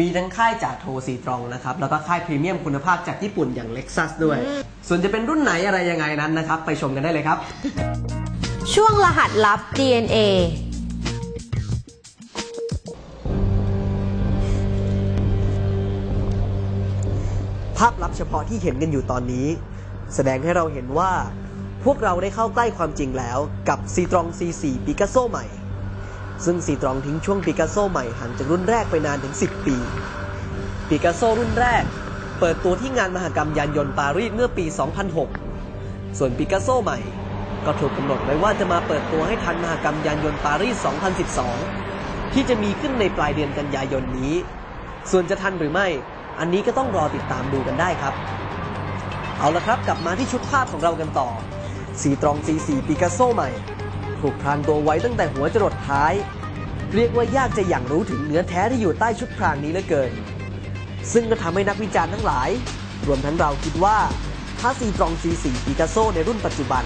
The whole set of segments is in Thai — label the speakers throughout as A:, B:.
A: มีทั้งค่ายจากโทซีตรองนะครับ แล้วก็ค่ายพรีเมียมคุณภาพจากญี่ปุ่นอย่าง Lexus ด้วย ส่วนจะเป็นรุ่นไหนอะไรยังไงนั้นนะครับ ไปชมกันได้เลยครับ
B: ช่วงรหัสลับ DNA
A: ภาพลับเฉพาะที่เห็นกันอยู่ตอนนี้ แสดงให้เราเห็นว่า พวกเราได้เข้าใกล้ความจริงแล้วกับซีตรอง C4 ปิกัสโซใหม่ ซึ่งซีตรองทิ้งช่วงปิกัสโซใหม่ห่างจากรุ่นแรกไปนานถึง 10 ปี ปิกัสโซรุ่นแรก เปิดตัวที่งานมหกรรมยานยนต์ปารีสเมื่อปี 2006 ส่วนปิกัสโซใหม่ ก็ถูกกำหนดไว้ว่าจะมาเปิดตัวให้ทันมหกรรมยานยนต์ปารีส 2012 ที่จะมีขึ้นในปลายเดือนกันยายนนี้ ส่วนจะทันหรือไม่ อันนี้ก็ต้องรอติดตามดูกันได้ครับ เอาละครับกลับมาที่ชุดภาพของเรากันต่อสีตรอง C4 ปิกัสโซใหม่ ถูกพรางตัวไว้ตั้งแต่หัวจรดท้าย เรียกว่ายากจะอย่างรู้ถึงเนื้อแท้ที่อยู่ใต้ชุดพรางนี้เหลือเกิน ซึ่งก็ทำให้นักวิจารณ์ทั้งหลาย รวมทั้งเราคิดว่าถ้าซีตรอง C4 ปิกัสโซในรุ่นปัจจุบัน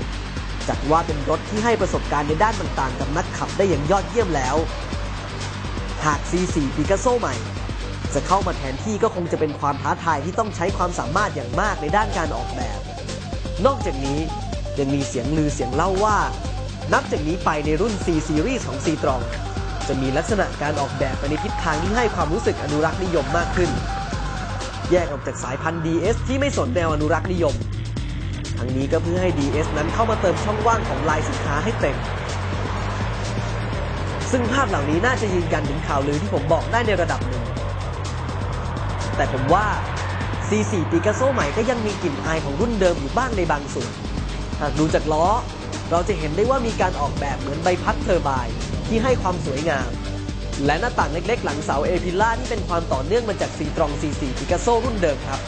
A: จัดว่าเป็นรถที่ให้ประสบการณ์ในด้านต่างๆ กับนักขับได้อย่างยอดเยี่ยมแล้ว หาก C4 ปิกัสโซใหม่ จะเข้ามาแทนที่ก็คงจะเป็นความท้าทายที่ต้องใช้ความสามารถอย่างมากในด้านการออกแบบ นอกจากนี้ยังมีเสียงลือเสียงเล่าว่า นับจากนี้ไปในรุ่น C Series ของ C ตรอง จะมีลักษณะการออกแบบไปในทิศทางที่ให้ความรู้สึกอนุรักษ์นิยมมากขึ้น แยกออกจากสายพันธุ์ DS ที่ไม่สนแนวอนุรักษ์นิยม ทั้งนี้ก็เพื่อให้ DS นั้นเข้ามาเติมช่องว่างของลายสินค้าให้เต็ม ซึ่งภาพเหล่านี้น่าจะยืนยันถึงข่าวลือที่ผมบอกได้ในระดับหนึ่ง แต่ผมว่า C4 ปิกัสโซใหม่ก็ยังมีกลิ่นอายของรุ่นเดิมอยู่บ้างในบางส่วนหากดูจากล้อ เราจะเห็นได้ว่ามีการออกแบบเหมือนใบพัดเทอร์ไบน์ที่ให้ความสวยงาม และหน้าต่างเล็กๆ หลังเสาเอพิล่าที่เป็นความต่อเนื่องมาจากซีตรอง C4 ปิกัสโซรุ่นเดิมครับ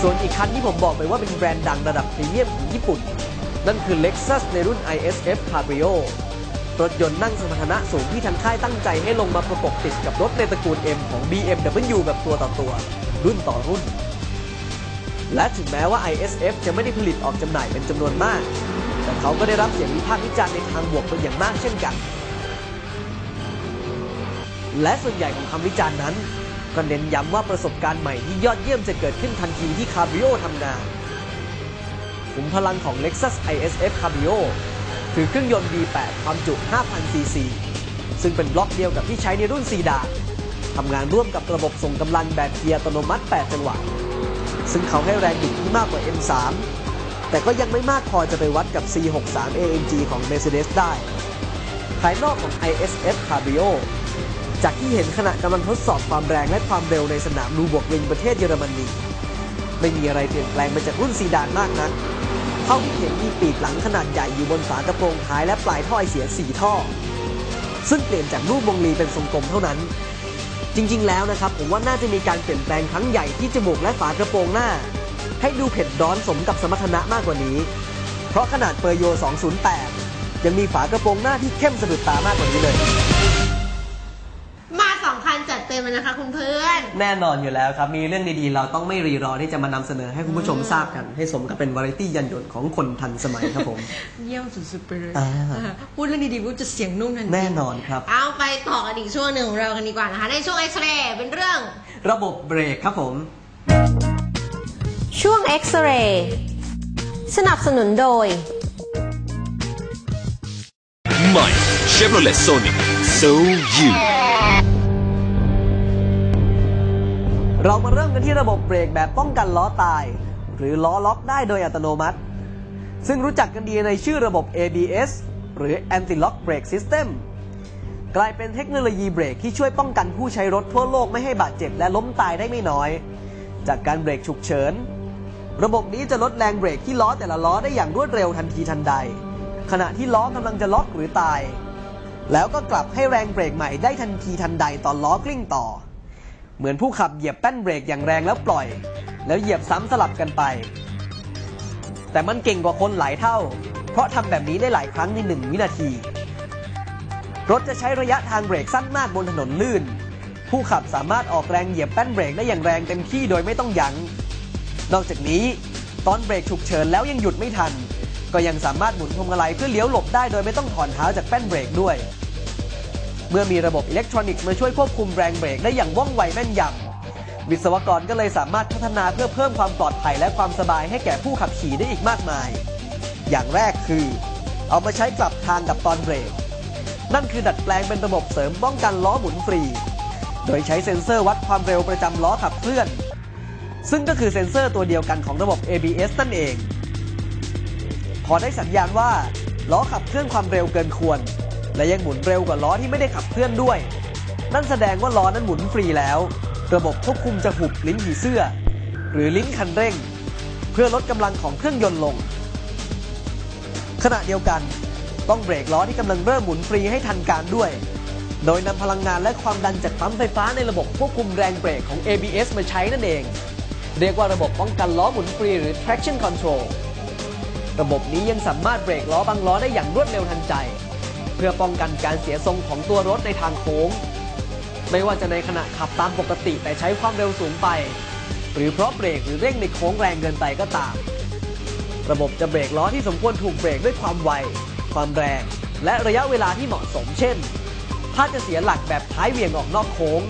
A: ส่วนอีกคันที่ผมบอกไปว่าเป็นแบรนด์ดังระดับพรีเมียมของญี่ปุ่น นั่นคือ Lexus ในรุ่น ISF Cabrio รถยนต์นั่งสมรรถนะสูงที่ทางค่ายตั้งใจให้ลงมาประกบติดกับรถในตระกูล M ของ BMW แบบตัวต่อตัว รุ่นต่อรุ่น และถึงแม้ว่า ISF จะไม่ได้ผลิตออกจำหน่ายเป็นจำนวนมาก แต่เขาก็ได้รับเสียงวิพากษ์วิจารณ์ในทางบวกเป็นอย่างมากเช่นกัน และส่วนใหญ่ของคำวิจารณ์นั้น ก็เน้นย้ำว่าประสบการณ์ใหม่ที่ยอดเยี่ยมจะเกิดขึ้นทันทีที่คาบริโอทำงานขุมพลังของ Lexus ISF Cabrio คือเครื่องยนต์ V8 ความจุ 5,000 cc ซึ่งเป็นบล็อกเดียวกับที่ใช้ในรุ่นซีดาทำงานร่วมกับระบบส่งกำลังแบบเกียร์อัตโนมัติ 8 จังหวะ ซึ่งเขาให้แรงบิดที่มากกว่า M3 แต่ก็ยังไม่มากพอจะไปวัดกับ C63 AMG ของ Mercedes ได้ ภายนอกของ ISF Cabrio จากที่เห็นขณะกำลังทดสอบความแรงและความเร็วในสนามนูบวกริงประเทศเยอรมนี ไม่มีอะไรเปลี่ยนแปลงไปจากรุ่นซีดานมากนัก เท่าที่เห็นมีปีกหลังขนาดใหญ่อยู่บนฝากระโปรงท้ายและปลายท่อไอเสีย 4 ท่อ ซึ่งเปลี่ยนจากรูปวงรีเป็นทรงกลมเท่านั้น จริง ๆ แล้วนะครับผมว่าน่าจะมีการเปลี่ยนแปลงครั้งใหญ่ที่จมูกและฝากระโปรงหน้า ให้ดูเผ็ดร้อนสมกับสมรรถนะมากกว่านี้ เพราะขนาดเปอร์โย 208 ยังมีฝากระโปรงหน้าที่เข้มสะดุดตามากกว่านี้เลย
C: คันจัดเต็มเลยนะคะคุณเพื่อน
A: แน่นอนอยู่แล้วครับ มีเรื่องดีๆ เราต้องไม่รีรอที่จะมานำเสนอให้คุณผู้ชมทราบกัน ให้สมกับเป็นวาไรตี้ยันยนต์ของคนทันสมัยครับผม
C: เยี่ยมสุดๆไปเลย
A: อ่า
C: อ่าพูดเรื่องดีๆพูดจะเสียงนุ่มทันที
A: แน่นอนครับ
C: เอาไปต่อกันอีกช่วงหนึ่งของเรากันดีกว่านะคะ ในช่วงเอ็กซเรย์เป็นเรื่อง
A: ระบบเบรกครับผม
B: ช่วง X-ray สนับสนุนโดย
D: ใหม่ Chevrolet Sonic So You
A: เรามาเริ่มกันที่ระบบเบรกแบบป้องกันล้อตาย หรือล้อล็อกได้โดยอัตโนมัติ ซึ่งรู้จักกันดีในชื่อระบบ ABS หรือ Anti Lock Brake System กลายเป็นเทคโนโลยีเบรกที่ช่วยป้องกันผู้ใช้รถทั่วโลกไม่ให้บาดเจ็บและล้มตายได้ไม่น้อย จากการเบรกฉุกเฉิน ระบบนี้จะลดแรงเบรกที่ล้อแต่ละล้อได้อย่างรวดเร็วทันทีทันใด ขณะที่ล้อกำลังจะล็อกหรือตาย แล้วก็กลับให้แรงเบรกใหม่ได้ทันทีทันใดตอนล้อกลิ้งต่อ เหมือนผู้ขับเหยียบแป้นเบรกอย่างแรงแล้วปล่อย แล้วเหยียบซ้ำสลับกันไป แต่มันเก่งกว่าคนหลายเท่า เพราะทำแบบนี้ได้หลายครั้งในหนึ่งวินาที รถจะใช้ระยะทางเบรกสั้นมากบนถนนลื่น ผู้ขับสามารถออกแรงเหยียบแป้นเบรกได้อย่างแรงเต็มที่โดยไม่ต้องยัง้ง นอกจากนี้ ตอนเบรกฉุกเฉินแล้วยังหยุดไม่ทัน ก็ยังสามารถหมุนพวงมาลัยเพื่อเลี้ยวหลบได้โดยไม่ต้องถอนเท้าจากแป้นเบรกด้วย เมื่อมีระบบอิเล็กทรอนิกส์มาช่วยควบคุมแรงเบรกได้อย่างว่องไวแม่นยำวิศวกรก็เลยสามารถพัฒนาเพื่อเพิ่มความปลอดภัยและความสบายให้แก่ผู้ขับขี่ได้อีกมากมาย อย่างแรกคือ เอามาใช้กลับทางกับตอนเบรก นั่นคือดัดแปลงเป็นระบบเสริมป้องกันล้อหมุนฟรี โดยใช้เซ็นเซอร์วัดความเร็วประจำล้อขับเคลื่อน ซึ่งก็คือเซ็นเซอร์ตัวเดียวกันของระบบ ABS นั่นเอง พอได้สัญญาณว่าล้อขับเคลื่อนความเร็วเกินควร และยังหมุนเร็วกว่าล้อที่ไม่ได้ขับเคลื่อนด้วย นั่นแสดงว่าล้อนั้นหมุนฟรีแล้ว ระบบควบคุมจะหุบลิ้นผีเสื้อ หรือลิ้นคันเร่ง เพื่อลดกำลังของเครื่องยนต์ลง ขณะเดียวกัน ต้องเบรกล้อที่กำลังเริ่มหมุนฟรีให้ทันการด้วย โดยนำพลังงานและความดันจากปั๊มไฟฟ้าในระบบควบคุมแรงเบรกของ ABS มาใช้นั่นเอง เรียกว่าระบบป้องกันล้อหมุนฟรีหรือ traction control ระบบนี้ยังสามารถเบรกล้อบางล้อได้อย่างรวดเร็วทันใจ เพื่อป้องกันการเสียทรงของตัวรถในทางโค้ง ไม่ว่าจะในขณะขับตามปกติแต่ใช้ความเร็วสูงไป หรือเพราะเบรกหรือเร่งในโค้งแรงเกินไปก็ตาม ระบบจะเบรกล้อที่สมควรถูกเบรกด้วยความไว ความแรง และระยะเวลาที่เหมาะสมเช่น ถ้าจะเสียหลักแบบท้ายเหวี่ยงออกนอกโค้ง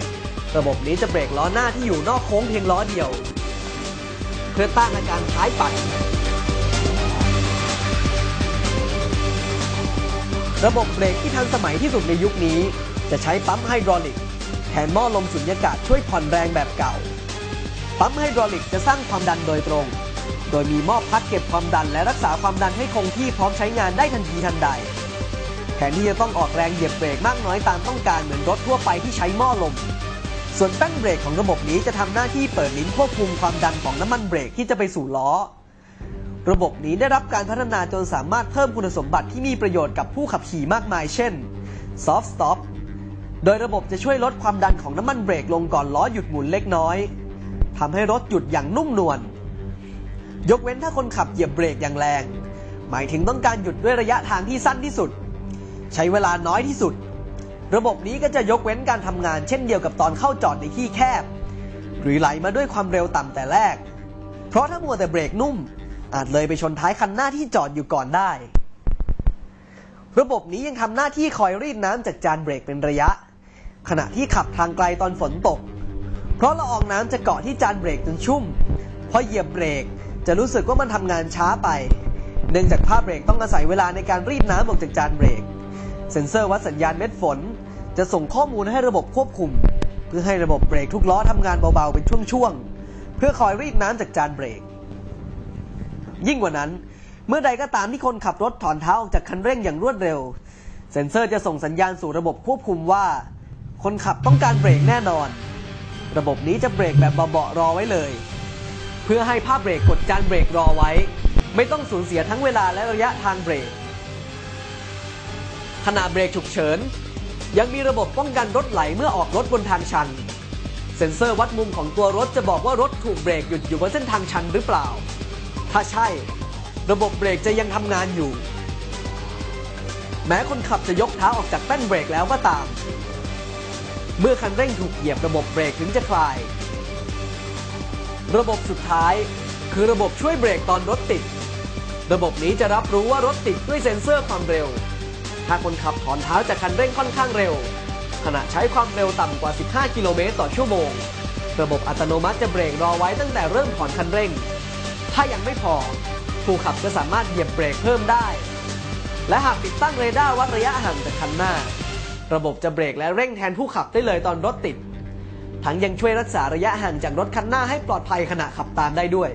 A: ระบบนี้จะเบรกล้อหน้าที่อยู่นอกโค้งเพียงล้อเดียว เพื่อต้านอาการท้ายปัด ระบบเบรกที่ทันสมัยที่สุดในยุคนี้ จะใช้ปั๊มไฮดรอลิก แทนหม้อลมสุญญากาศช่วยผ่อนแรงแบบเก่า ปั๊มไฮดรอลิกจะสร้างความดันโดยตรง โดยมีหม้อพักเก็บความดันและรักษาความดันให้คงที่พร้อมใช้งานได้ทันทีทันใด แทนที่จะต้องออกแรงเหยียบเบรกมากน้อยตามต้องการเหมือนรถทั่วไปที่ใช้หม้อลม ส่วนแป้นเบรกของระบบนี้จะทำหน้าที่เปิดลิ้นควบคุมความดันของน้ำมันเบรกที่จะไปสู่ล้อ ระบบนี้ได้รับการพัฒนาจนสามารถเพิ่มคุณสมบัติที่มีประโยชน์กับผู้ขับขี่มากมาย เช่น soft stop โดยระบบจะช่วยลดความดันของน้ำมันเบรกลงก่อนล้อหยุดหมุนเล็กน้อยทำให้รถหยุดอย่างนุ่มนวล ยกเว้นถ้าคนขับเหยียบเบรกอย่างแรง หมายถึงต้องการหยุดด้วยระยะทางที่สั้นที่สุด ใช้เวลาน้อยที่สุด ระบบนี้ก็จะยกเว้นการทำงานเช่นเดียวกับตอนเข้าจอดในที่แคบ หรือไหลมาด้วยความเร็วต่ำแต่แรก เพราะถ้ามัวแต่เบรกนุ่ม อาจเลยไปชนท้ายคันหน้าที่จอดอยู่ก่อนได้ ระบบนี้ยังทำหน้าที่คอยรีดน้ำจากจานเบรกเป็นระยะ ขณะที่ขับทางไกลตอนฝนตก เพราะละอองน้ำจะเกาะที่จานเบรกจนชุ่มพอเหยียบเบรกจะรู้สึกว่ามันทำงานช้าไป เนื่องจากผ้าเบรกต้องอาศัยเวลาในการรีดน้ำออกจากจานเบรก เซ็นเซอร์วัดสัญญาณเม็ดฝน จะส่งข้อมูลให้ระบบควบคุม เพื่อให้ระบบเบรกทุกล้อทำงานเบาๆเป็นช่วงๆเพื่อคอยรีดน้ำจากจานเบรก ยิ่งกว่านั้น เมื่อใดก็ตามที่คนขับรถถอนเท้าออกจากคันเร่งอย่างรวดเร็ว เซ็นเซอร์จะส่งสัญญาณสู่ระบบควบคุมว่า คนขับต้องการเบรกแน่นอน ระบบนี้จะเบรกแบบเบาๆรอไว้เลย เพื่อให้ภาพเบรกกดจานเบรกรอไว้ ไม่ต้องสูญเสียทั้งเวลาและระยะทางเบรกขณะเบรกฉุกเฉิน ยังมีระบบป้องกันรถไหลเมื่อออกรถบนทางชัน เซ็นเซอร์วัดมุมของตัวรถจะบอกว่ารถถูกเบรกหยุดอยู่บนเส้นทางชันหรือเปล่า ถ้าใช่ ระบบเบรกจะยังทำงานอยู่ แม้คนขับจะยกเท้าออกจากแป้นเบรกแล้วก็ตาม เมื่อคันเร่งถูกเหยียบระบบเบรกถึงจะคลาย ระบบสุดท้ายคือระบบช่วยเบรกตอนรถติด ระบบนี้จะรับรู้ว่ารถติดด้วยเซ็นเซอร์ความเร็ว ถ้าคนขับถอนเท้าจากคันเร่งค่อนข้างเร็ว ขณะใช้ความเร็วต่ำกว่า 15 กิโลเมตรต่อชั่วโมง ระบบอัตโนมัติจะเบรกรอไว้ตั้งแต่เริ่มถอนคันเร่ง ถ้ายังไม่พอผู้ขับจะสามารถเหยียบเบรกเพิ่มได้ และหากติดตั้งเรดาร์วัดระยะห่างจากคันหน้า ระบบจะเบรกและเร่งแทนผู้ขับได้เลยตอนรถติด ทั้งยังช่วยรักษาระยะห่างจากรถคันหน้าให้ปลอดภัยขณะขับตามได้ด้วย